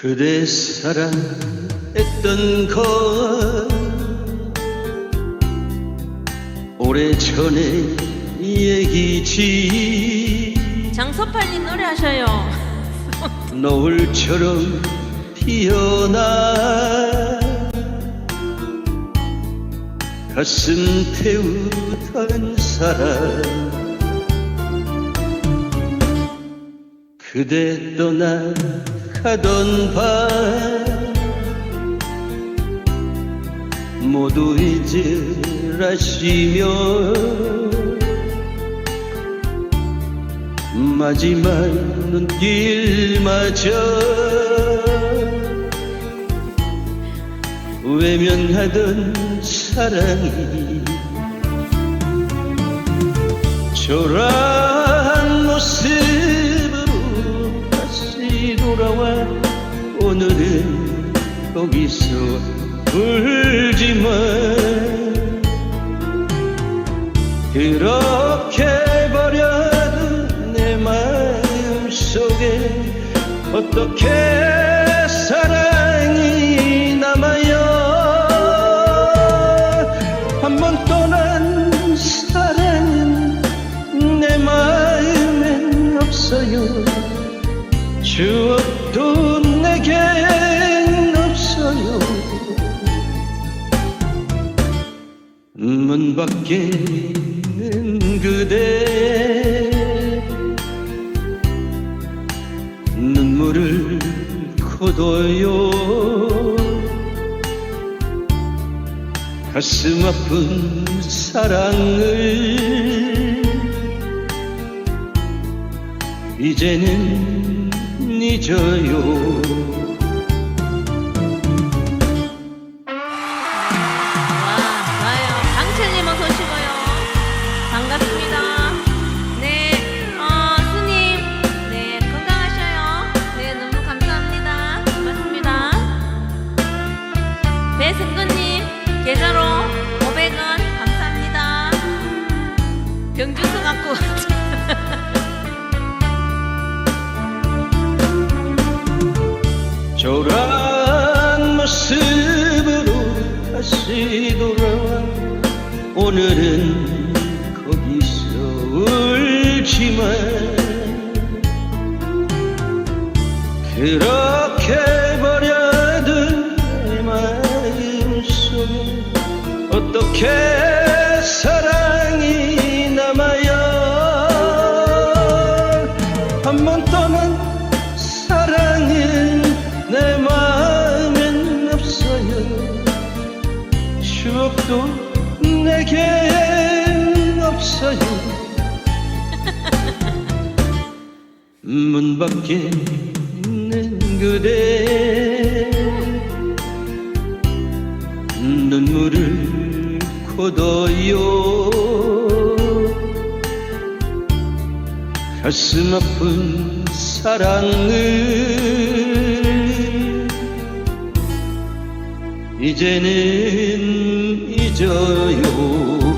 그대 사랑했던 건 오래전의 얘기지 장소팔님 노래하셔요. 노을처럼 피어나 가슴 태우던 사랑 그대 떠나가던 밤 모두 잊으라시며 마지막 눈길마저 외면하던 사랑이 초라 거기서 울지만 그렇게 버려둔 내 마음 속에 어떻게 사랑이 남아요? 한 번 떠난 사랑은 내 마음엔 없어요. 추억도 문 밖에 있는 그대. 눈물을 거둬요. 가슴 아픈 사랑을. 이제는 잊어요 배승근님, 계좌로 500원 감사합니다. 병주서 갖고. 초라한 모습으로 다시 돌아와 오늘은 거기서 울지만 그렇 어떻게 사랑이 남아요? 한 번 떠난 사랑은 내 마음엔 없어요. 추억도 내겐 없어요. 문 밖에 있는 그대. 눈물을 거둬요. 가슴 아픈 사랑을 이제는 잊어요